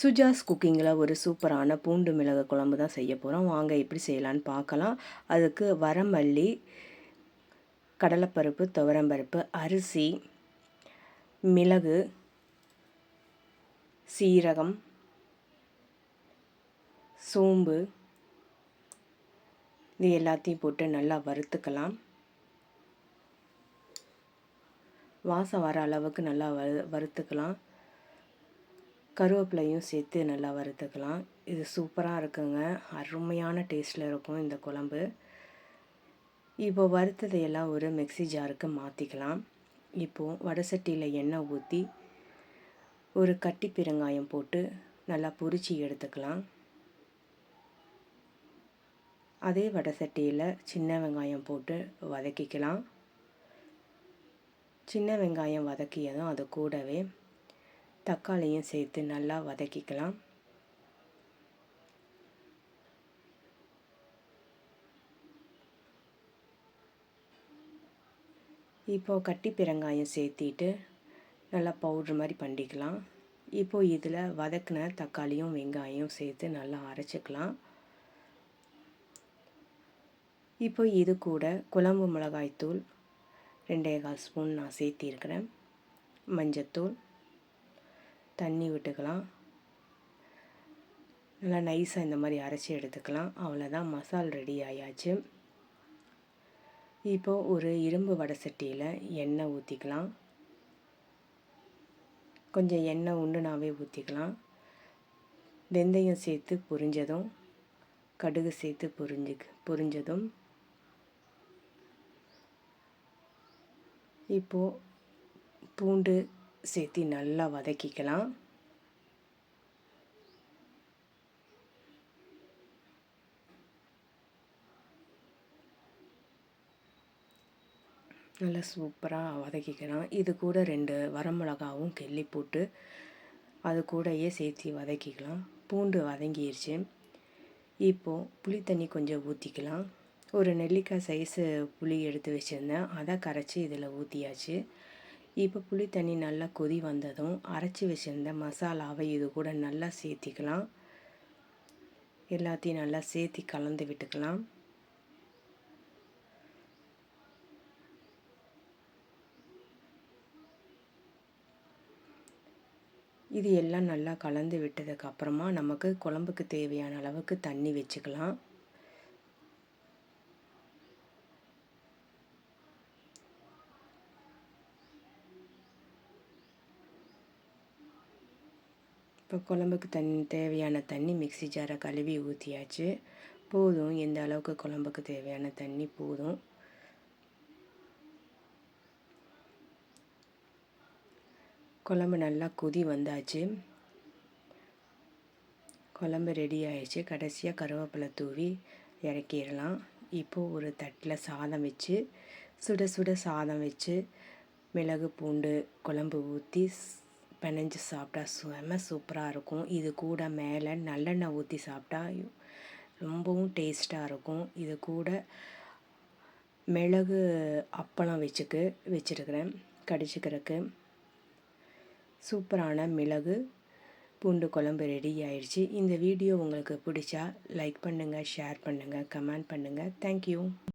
சுஜாஸ் குக்கிங்கில் ஒரு சூப்பரான பூண்டு மிளகு குழம்பு தான் செய்ய போகிறோம். வாங்க எப்படி செய்யலான்னு பார்க்கலாம். அதுக்கு வரமல்லி கடலைப்பருப்பு துவரம்பருப்பு அரிசி மிளகு சீரகம் சோம்பு இது எல்லாத்தையும் போட்டு நல்லா வறுத்துக்கலாம். வாசம் வர அளவுக்கு நல்லா வறு வறுத்துக்கலாம். கருவேப்பிலையும் சேர்த்து நல்லா வறுத்துக்கலாம். இது சூப்பராக இருக்குங்க. அருமையான டேஸ்ட்டில் இருக்கும் இந்த குழம்பு. இப்போ வறுத்ததையெல்லாம் ஒரு மிக்சி ஜாருக்கு மாற்றிக்கலாம் இப்போது வடை சட்டியில் எண்ணெய் ஊற்றி ஒரு கட்டி பெருங்காயம் போட்டு நல்லா பொரிச்சு எடுத்துக்கலாம். அதே வடை சட்டியில் சின்ன வெங்காயம் போட்டு வதக்கிக்கலாம். சின்ன வெங்காயம் வதக்கியதும் அது கூடவே தக்காளியும் சேர்த்து நல்லா வதக்கிக்கலாம். இப்போது கட்டி பெருங்காயம் சேர்த்திட்டு நல்லா பவுட்ரு மாதிரி பண்ணிக்கலாம். இப்போது இதில் வதக்கின தக்காளியும் வெங்காயம் சேர்த்து நல்லா அரைச்சிக்கலாம். இப்போ இது கூட குழம்பு மிளகாய்த்தூள் ரெண்டே கால் ஸ்பூன் நான் சேர்த்திருக்கிறேன். மஞ்சத்தூள் தண்ணி விட்டுக்கலாம். நல்லா நைஸாக இந்த மாதிரி அரைச்சி எடுத்துக்கலாம். அவ்வளோதான் மசால் ரெடி ஆயாச்சு. இப்போது ஒரு இரும்பு வடை சட்டியில் எண்ணெய் ஊற்றிக்கலாம் கொஞ்சம் எண்ணெய் உண்டுனாவே ஊற்றிக்கலாம் வெந்தயம் சேர்த்து பொரிஞ்சதும் கடுகு சேர்த்து பொரிஞ்சு பொரிஞ்சதும். இப்போது பூண்டு சேர்த்து நல்லா வதக்கிக்கலாம். நல்லா சூப்பராக வதக்கிக்கலாம். இது கூட ரெண்டு வரமிளகாவும் கிள்ளி போட்டு அது கூடயே சேர்த்து வதக்கிக்கலாம். பூண்டு வதங்கிடுச்சு இப்போது புளி தண்ணி கொஞ்சம் ஊற்றிக்கலாம் ஒரு நெல்லிக்காய் சைஸு புளி எடுத்து வச்சுருந்தேன். அதை கரைச்சி இதில் ஊற்றியாச்சு இப்போ புளி தண்ணி நல்லா கொதி வந்ததும் அரைச்சி வச்சுருந்த மசாலாவை இது கூட நல்லா சேர்த்திக்கலாம். எல்லாத்தையும் நல்லா சேர்த்தி கலந்து விட்டுக்கலாம். இது எல்லாம் நல்லா கலந்து விட்டதுக்கப்புறமா நமக்கு குழம்புக்கு தேவையான அளவுக்கு தண்ணி வச்சுக்கலாம். இப்போ குழம்புக்கு தண்ணி தேவையான தண்ணி மிக்சி ஜாரை கழுவி ஊற்றியாச்சு போதும் எந்த அளவுக்கு குழம்புக்கு தேவையான தண்ணி போதும். குழம்பு நல்லா கொதி வந்தாச்சு. குழம்பு ரெடி ஆயிடுச்சு. கடைசியாக கருவேப்பிலை தூவி இறக்கிடலாம். இப்போது ஒரு தட்டில் சாதம் வச்சு சுட சுட சாதம் வச்சு மிளகு பூண்டு குழம்பு ஊற்றி பிணைஞ்சு சாப்பிட்டா செம சூப்பராக இருக்கும். இது கூட மேலே நல்லெண்ணெய் ஊற்றி சாப்பிட்டா ரொம்பவும் டேஸ்ட்டாக இருக்கும். இது கூட மிளகு அப்பளம் வச்சுக்கு வச்சுருக்கிறேன். கடிச்சிக்கிறதுக்கு சூப்பரான மிளகு பூண்டு குழம்பு ரெடி ஆயிடுச்சு. இந்த வீடியோ உங்களுக்கு பிடிச்சா லைக் பண்ணுங்கள் ஷேர் பண்ணுங்கள் கமெண்ட் பண்ணுங்கள் தேங்க்யூ